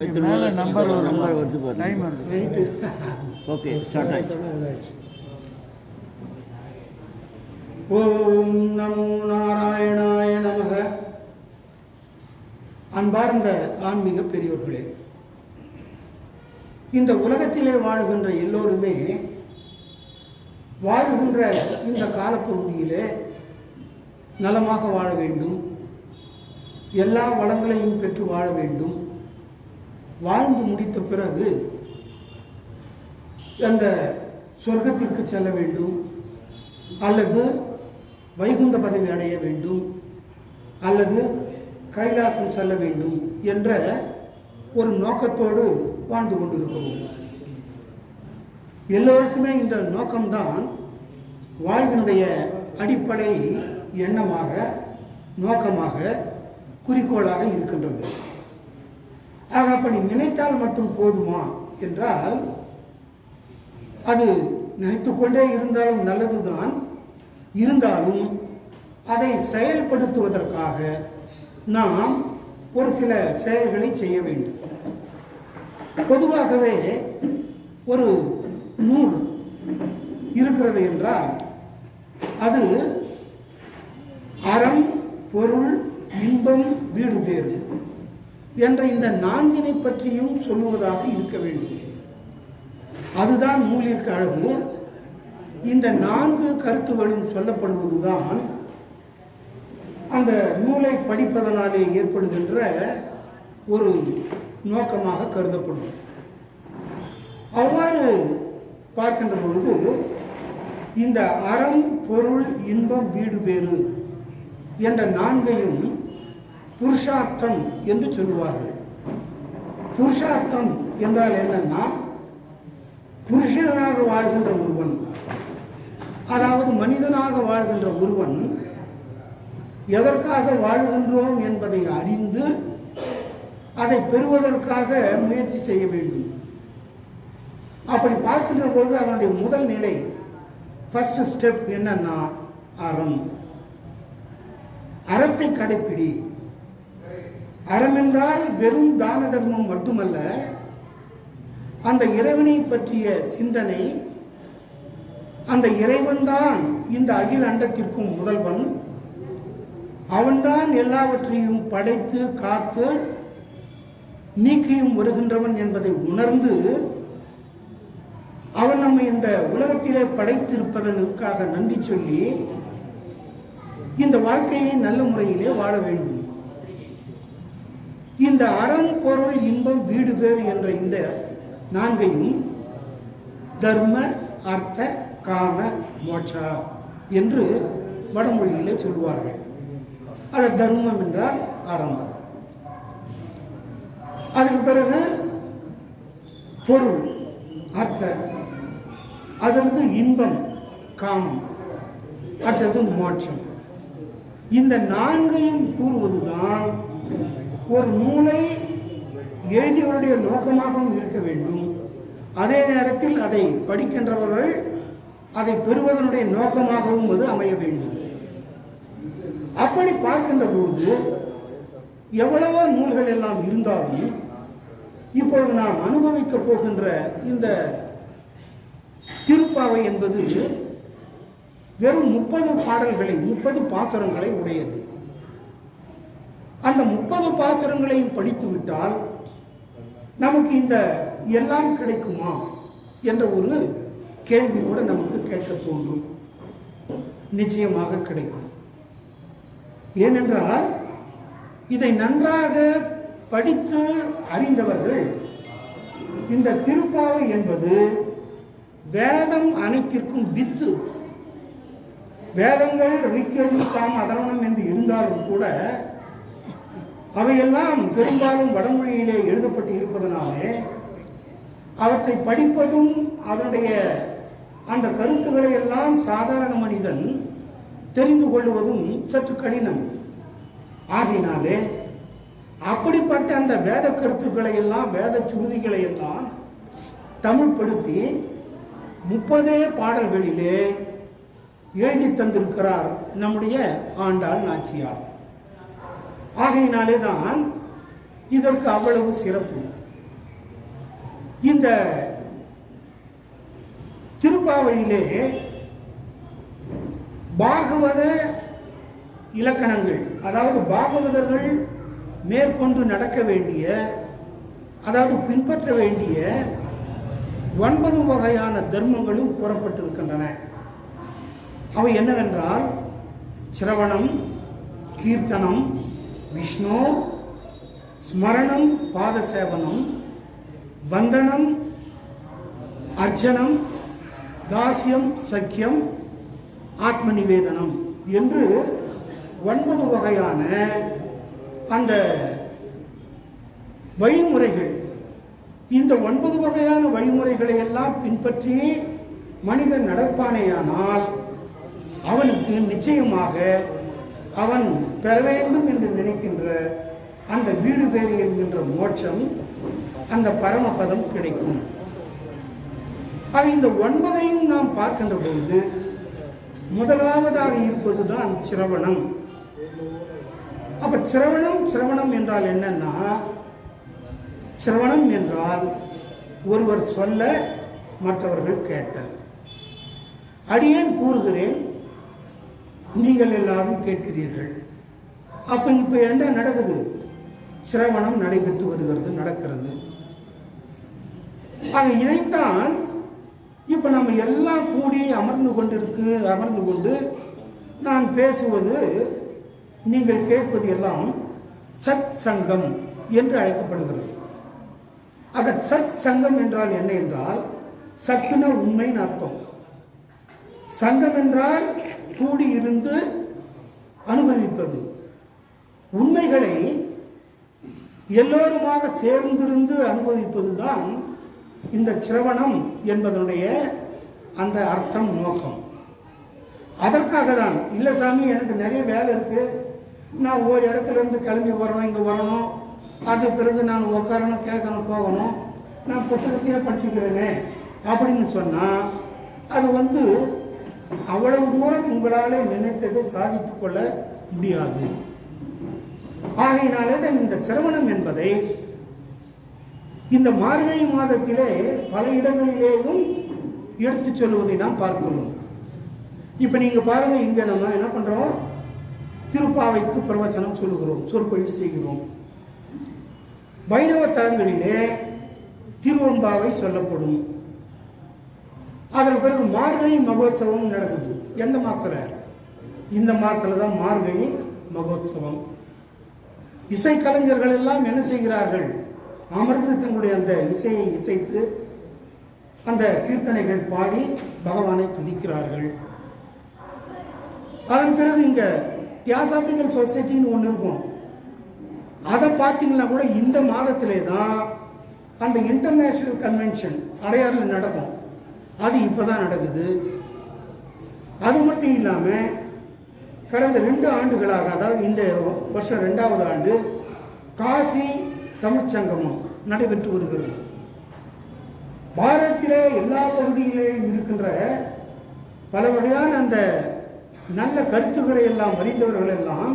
Number வரும். Number வருது பாருங்க. ஓகே ஸ்டார்ட் ஆயிடுச்சு. ஓம் நமோ நாராயணாய நமக. அன்பார்ந்த ஆன்மீக பெரியோர்களே இந்த உலகத்திலே வாழுகின்ற எல்லோருமே வாழுகின்ற இந்த காலப்பகுதியிலே நலமாக வாழ வேண்டும். எல்லா வளங்களையும் பெற்று வாழ வேண்டும். வாழ்ந்து முடித்த பிறகு அந்த சொர்க்கத்திற்கு செல்ல வேண்டும் அல்லது வைகுந்த பதவி அடைய வேண்டும் அல்லது கைலாசம் செல்ல வேண்டும் என்ற ஒரு நோக்கத்தோடு வாழ்ந்து கொண்டிருக்கிறோம். எல்லோருக்குமே இந்த நோக்கம்தான் வாழ்வினுடைய அடிப்படை எண்ணமாக நோக்கமாக குறிக்கோளாக இருக்கின்றது. ஆக அப்படி நினைத்தால் மட்டும் போதுமா? என்றால் அது நினைத்துக்கொண்டே இருந்தாலும் நல்லதுதான். இருந்தாலும் அதை செயல்படுத்துவதற்காக நாம் ஒரு சில செயல்களை செய்ய வேண்டும். பொதுவாகவே ஒரு நூல் இருக்கிறது என்றால் அது அறம் பொருள் இன்பம் வீடு பேரும். என்ற இந்த நான்கினை பற்றியும் சொல்லுவதாக இருக்க வேண்டும். அதுதான் நூலிற்கு அழகு. இந்த நான்கு கருத்துகளும் சொல்லப்படுவதுதான் அந்த நூலை படிப்பதனாலே ஏற்படுகின்ற ஒரு நோக்கமாக கருதப்படும். அவ்வாறு பார்க்கின்ற பொழுது இந்த அறம் பொருள் இன்பம் வீடு பேறு என்ற நான்கையும் புருஷார்த்தம் என்று சொல்லுவார்கள். புருஷார்த்தம் என்றால் என்னன்னா புருஷனாக வாழ்கின்ற ஒருவன் அதாவது மனிதனாக வாழ்கின்ற ஒருவன் எதற்காக வாழ்கின்றோம் என்பதை அறிந்து அதை பெறுவதற்காக முயற்சி செய்ய வேண்டும். அப்படி பார்க்கின்ற பொழுது அதனுடைய முதல் நிலை ஃபர்ஸ்ட் ஸ்டெப் என்னன்னா அறம். அறத்தை கடைப்பிடி. அறம் என்றால் வெறும் தான தர்மம் மட்டுமல்ல அந்த இறைவனை பற்றிய சிந்தனை அந்த இறைவன்தான் இந்த அகில் அண்டத்திற்கும் முதல்வன். அவன்தான் எல்லாவற்றையும் படைத்து காத்து நீக்கியும் வருகின்றவன் என்பதை உணர்ந்து அவன் நம்மை இந்த உலகத்திலே படைத்திருப்பதற்காக நன்றி சொல்லி இந்த வாழ்க்கையை நல்ல முறையிலே வாழ வேண்டும். இந்த அறம் பொருள் இன்பம் வீடு பேறு என்ற இந்த நான்கையும் தர்ம அர்த்த காம மோட்சா என்று வடமொழியிலே சொல்வார்கள். அது தர்மம் என்றால் அறம். அதுக்கு பிறகு பொருள் அர்த்த அதற்கு இன்பம் காமம் அடுத்தது மோட்சம். இந்த நான்கையும் கூறுவதுதான் ஒரு நூலை எழுதியவருடைய நோக்கமாகவும் இருக்க வேண்டும். அதே நேரத்தில் அதை படிக்கின்றவர்கள் அதை பெறுவதனுடைய நோக்கமாகவும் அது அமைய வேண்டும். அப்படி பார்க்கின்ற பொழுது எவ்வளவோ நூல்கள் எல்லாம் இருந்தாலும் இப்பொழுது நாம் அனுபவிக்க போகின்ற இந்த திருப்பாவை என்பது வெறும் முப்பது பாடல்களை முப்பது பாசுரங்களை உடையது. அந்த முப்பது பாசுரங்களையும் படித்து விட்டால் நமக்கு இந்த எல்லாம் கிடைக்குமா என்ற ஒரு கேள்வி கூட நமக்கு கேட்க தோன்றும். நிச்சயமாக கிடைக்கும். ஏனென்றால் இதை நன்றாக படித்து அறிந்தவர்கள் இந்த திருப்பாவை என்பது வேதம் அனைத்திற்கும் வித்து. வேதங்கள் ரிக்கெது சாம் என்று இருந்தாலும் கூட அவையெல்லாம் பெரும்பாலும் வடமொழியிலே எழுதப்பட்டு இருப்பதனாலே அவற்றை படிப்பதும் அதனுடைய அந்த கருத்துக்களை எல்லாம் சாதாரண மனிதன் தெரிந்து கொள்வதும் சற்று கடினம். ஆகினாலே அப்படிப்பட்ட அந்த வேத கருத்துக்களை எல்லாம் வேத சுருதிகளை எல்லாம் தமிழ்படுத்தி முப்பதே பாடல்களிலே எழுதி தந்திருக்கிறார் நம்முடைய ஆண்டாள் நாச்சியார். ஆகையினாலே தான் இதற்கு அவ்வளவு சிறப்பு. இந்த திருப்பாவையிலே பாகவத இலக்கணங்கள் அதாவது பாகவதர்கள் மேற்கொண்டு நடக்க வேண்டிய அதாவது பின்பற்ற வேண்டிய ஒன்பது வகையான தர்மங்களும் கூறப்பட்டிருக்கின்றன. அவை என்னவென்றால் சிரவணம் கீர்த்தனம் விஷ்ணு ஸ்மரணம் பாதசேவனம் வந்தனம் அர்ச்சனம் தாசியம் சக்கியம் ஆத்ம நிவேதனம் என்று ஒன்பது வகையான அந்த வழிமுறைகள். இந்த ஒன்பது வகையான வழிமுறைகளை எல்லாம் பின்பற்றி மனிதன் நடப்பானேயானால் அவனுக்கு நிச்சயமாக அவன் பெற வேண்டும் என்று நினைக்கின்ற அந்த வீடு பேறு என்கின்ற மோட்சம் அந்த பரமபதம் கிடைக்கும். அது இந்த ஒன்பதையும் நாம் பார்க்கின்ற பொழுது முதலாவதாக இருப்பதுதான் சிரவணம். அப்ப சிரவணம் சிரவணம் என்றால் என்னன்னா சிரவணம் என்றால் ஒருவர் சொல்ல மற்றவர்கள் கேட்டல் அடியேன் கூறுகிறேன் நீங்கள் எல்லாரும் கேட்கிறீர்கள். அப்ப இப்ப என்ன நடக்குது? சிரவணம் நடைபெற்று வருகிறது நடக்கிறது. ஆக இதைத்தான் இப்ப நம்ம எல்லாம் கூடி அமர்ந்து கொண்டிருக்கு அமர்ந்து கொண்டு நான் பேசுவது நீங்கள் கேட்பது எல்லாம் சத் சங்கம் என்று அழைக்கப்படுகிறது. அதன் சத் சங்கம் என்றால் என்ன என்றால் சத்துன உண்மைன்னு அர்த்தம். சங்கம் என்றால் கூடி இருந்து அனுபவிப்பது. உண்மைகளை எல்லோருமாக சேர்ந்திருந்து அனுபவிப்பதுதான் இந்த சிரவணம் என்பதனுடைய அந்த அர்த்தம் நோக்கம். அதற்காக தான் இல்லை சாமி எனக்கு நிறைய வேலை இருக்கு. நான் ஒரு இடத்துல இருந்து கிளம்பி வரணும் இங்கே வரணும். அது பிறகு நான் உட்காரணும் கேட்கணும் போகணும். நான் புத்தகத்தையே படிச்சுக்கிறேனே அப்படின்னு சொன்னால் அது வந்து அவ்வளவு தூரம் உங்களால் நினைத்ததை சாதித்துக் கொள்ள முடியாது. ஆகையினாலே இந்த சிரவணம் என்பதை இந்த மார்கழி மாதத்திலே பல இடங்களிலேயும் எடுத்துச் சொல்வதை நாம் பார்க்கிறோம் இப்ப நீங்க பாருங்க இங்க நம்ம என்ன பண்றோம்? திருப்பாவைக்கு பிரவச்சனம் சொல்லுகிறோம் சொற்பொழிவு செய்கிறோம். வைணவ தலங்களிலே திருவம்பாவை சொல்லப்படும். அதன் பிறகு மார்கழி மகோத்சவம் நடக்குது. எந்த மாசத்துல? இந்த மாசத்துல தான் மார்கழி மகோத்சவம். இசை கலைஞர்கள் எல்லாம் என்ன செய்கிறார்கள்? அமர்ந்து தங்களுடைய அந்த இசையை இசைத்து அந்த கீர்த்தனைகள் பாடி பகவானை துதிக்கிறார்கள். அதன் பிறகு இங்க தியாசாபிகள் சொசைட்டின்னு ஒன்று இருக்கும். அதை பார்த்தீங்கன்னா கூட இந்த மாதத்திலே தான் அந்த இன்டர்நேஷனல் கன்வென்ஷன் அடையாறில் நடக்கும். அது இப்பதான் நடக்குது. அது மட்டும் இல்லாமல் கடந்த ரெண்டு ஆண்டுகளாக அதாவது இந்த வருஷம் ரெண்டாவது ஆண்டு காசி தமிழ்ச்சங்கமம் நடைபெற்று வருகிறது. பாரதத்தில் எல்லா பகுதியிலேயும் இருக்கின்ற பல வகையான அந்த நல்ல கருத்துக்களை எல்லாம் அறிந்தவர்கள் எல்லாம்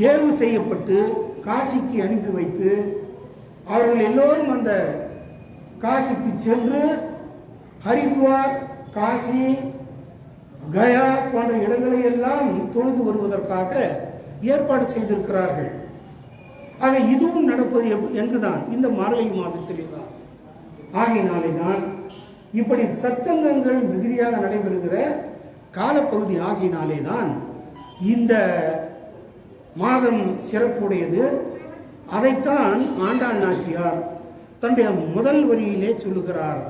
தேர்வு செய்யப்பட்டு காசிக்கு அனுப்பி வைத்து அவர்கள் எல்லோரும் அந்த காசிக்கு சென்று ஹரித்வார் காசி கயா போன்ற இடங்களை எல்லாம் தொழுது வருவதற்காக ஏற்பாடு செய்திருக்கிறார்கள். ஆக இதுவும் நடப்பது எங்குதான்? இந்த மார்கழி மாதத்திலே தான் ஆகையினாலே தான் இப்படி சத்சங்கங்கள் மிகுதியாக நடைபெறுகிற காலப்பகுதி ஆகினாலே தான் இந்த மாதம் சிறப்புடையது. அதைத்தான் ஆண்டாள் நாச்சியார் தன்னுடைய முதல் வரியிலே சொல்லுகிறார்.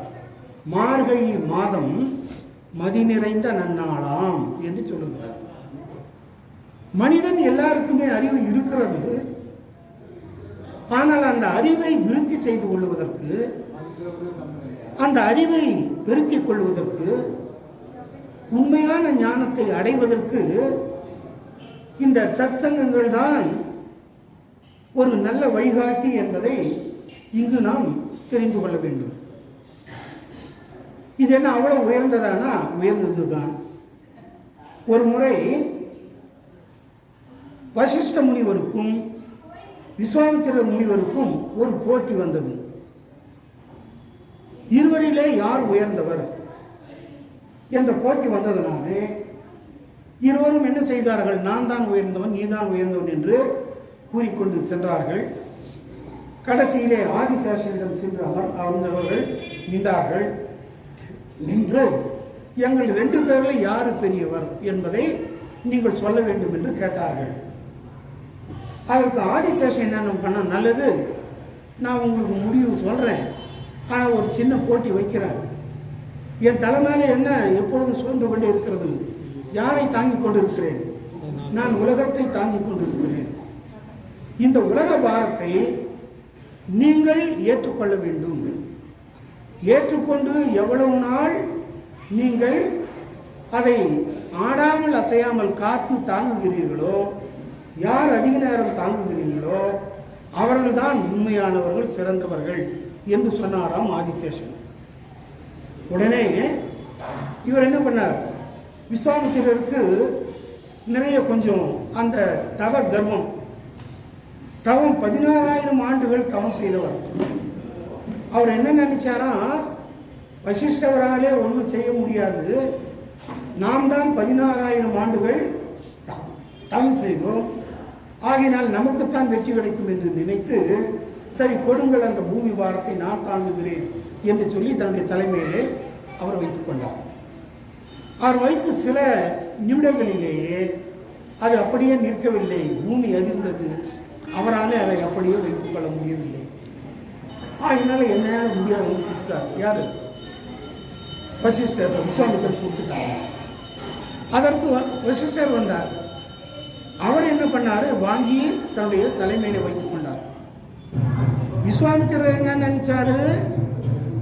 மார்கழி மாதம் மதி நிறைந்த நன்னாளாம் என்று சொல்லுகிறார். மனிதன் எல்லாருக்குமே அறிவு இருக்கிறது. ஆனால் அந்த அறிவை விருத்தி செய்து கொள்வதற்கு அந்த அறிவை பெருக்கிக் கொள்வதற்கு உண்மையான ஞானத்தை அடைவதற்கு இந்த சத்சங்கங்கள் தான் ஒரு நல்ல வழிகாட்டி என்பதை இங்கு நாம் தெரிந்து கொள்ள வேண்டும். இது என்ன அவ்வளோ உயர்ந்ததானா? உயர்ந்ததுதான். ஒரு முறை வசிஷ்ட முனிவருக்கும் விஸ்வாமித்திர முனிவருக்கும் ஒரு போட்டி வந்தது. இருவரிலே யார் உயர்ந்தவர்? என்ற போட்டி வந்ததனாலே இருவரும் என்ன செய்தார்கள்? நான் தான் உயர்ந்தவன் நீ தான் உயர்ந்தவன் என்று கூறிக்கொண்டு சென்றார்கள். கடைசியிலே ஆதிசேஷனிடம் சென்று அவர் அவர்கள் நின்றார்கள். நின்று எங்கள் ரெண்டு பேரில் யாரு பெரியவர் என்பதை நீங்கள் சொல்ல வேண்டும் என்று கேட்டார்கள். அதற்கு ஆதிசேஷன் என்ன பண்ண நல்லது. நான் உங்களுக்கு முடிவு சொல்றேன். ஆனால் ஒரு சின்ன போட்டி வைக்கிறார். என் தலை மேலே என்ன எப்பொழுதும் சூழ்ந்து கொண்டே இருக்கிறது? யாரை தாங்கிக் கொண்டிருக்கிறேன்? நான் உலகத்தை தாங்கிக் கொண்டிருக்கிறேன். இந்த உலக பாரத்தை நீங்கள் ஏற்றுக்கொள்ள வேண்டும். ஏற்றுக்கொண்டு எவ்வளவு நாள் நீங்கள் அதை ஆடாமல் அசையாமல் காத்து தாங்குகிறீர்களோ யார் அதிக நேரம் தாங்குகிறீர்களோ அவர்கள்தான் உண்மையானவர்கள் சிறந்தவர்கள் என்று சொன்னாராம் ஆதிசேஷன். உடனே இவர் என்ன பண்ணார்? விஸ்வாமித்திரருக்கு நிறைய கொஞ்சம் அந்த தவ கர்வம் தவம் பதினாறாயிரம் ஆண்டுகள் தவம் செய்தவர். அவர் என்ன நினைச்சாராம் வசிஷ்டவராலே ஒன்றும் செய்ய முடியாது. நாம் தான் பதினாறாயிரம் ஆண்டுகள் தவம் செய்தோம். ஆகினால் நமக்குத்தான் வெற்றி கிடைக்கும் என்று நினைத்து சரி கொடுங்கள் அந்த பூமி வாரத்தை நான் தாங்குகிறேன் என்று சொல்லி தன்னுடைய தலைமையிலே அவர் வைத்துக் கொண்டார். அவர் வைத்து சில நிமிடங்களிலேயே அது அப்படியே நிற்கவில்லை. பூமி அதிர்ந்தது அவராலே அதை அப்படியே வைத்துக் கொள்ள முடியவில்லை. அதனால என்னால முடியாது. கொடுத்துட்டாரு யாரு? வசிஷ்டர் விஸ்வாமித்தர் கொடுத்துட்டாங்க. அதற்கு வசிஷ்டர் வந்தார். அவர் என்ன பண்ணாரு? வாங்கி தன்னுடைய தலைமையில வைத்துக் கொண்டார். விஸ்வாமித்திரர் என்ன நினைச்சாரு?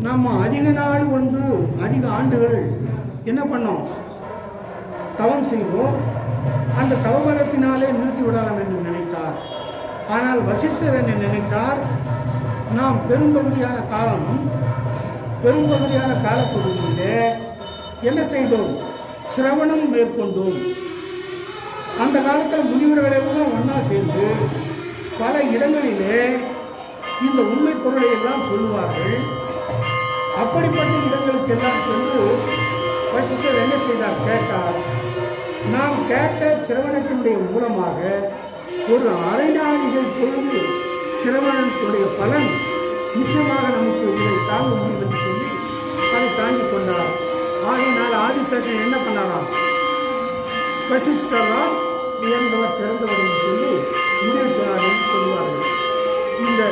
நம்ம அதிக நாள் வந்து அதிக ஆண்டுகள் என்ன பண்ணோம்? தவம் செய்வோம் அந்த தவபலத்தினாலே நிறுத்தி விடலாம் என்று நினைத்தார். ஆனால் வசிஷ்டர் என்ன நினைத்தார்? நாம் பெரும்பகுதியான காலம் பெரும்பகுதியான காலப்பகுதியிலே என்ன செய்தோம்? சிரவணம் மேற்கொண்டோம். அந்த காலத்தில் முனிவர்களை கூட ஒன்றா சேர்ந்து பல இடங்களிலே இந்த உண்மை பொருளை எல்லாம் சொல்லுவார்கள். அப்படிப்பட்ட இடங்களுக்கு எல்லாம் சென்று வசித்தர் என்ன செய்தார்? கேட்டார் நாம் கேட்ட சிரவணத்தினுடைய மூலமாக ஒரு அரை நாழிகை பொழுது சிரவணத்தினுடைய பலன் நிச்சயமாக நமக்கு இதை தாங்க முடியும் என்று சொல்லி அதை தாங்கிக் கொண்டார். ஆகையினால் ஆதிசேஷன் என்ன பண்ணாராம் வசிஷ்டர்லாம் உயர்ந்தவர் சிறந்தவர் என்று சொல்லி முடிவு சொன்னார் என்று சொல்லுவார்கள். இந்த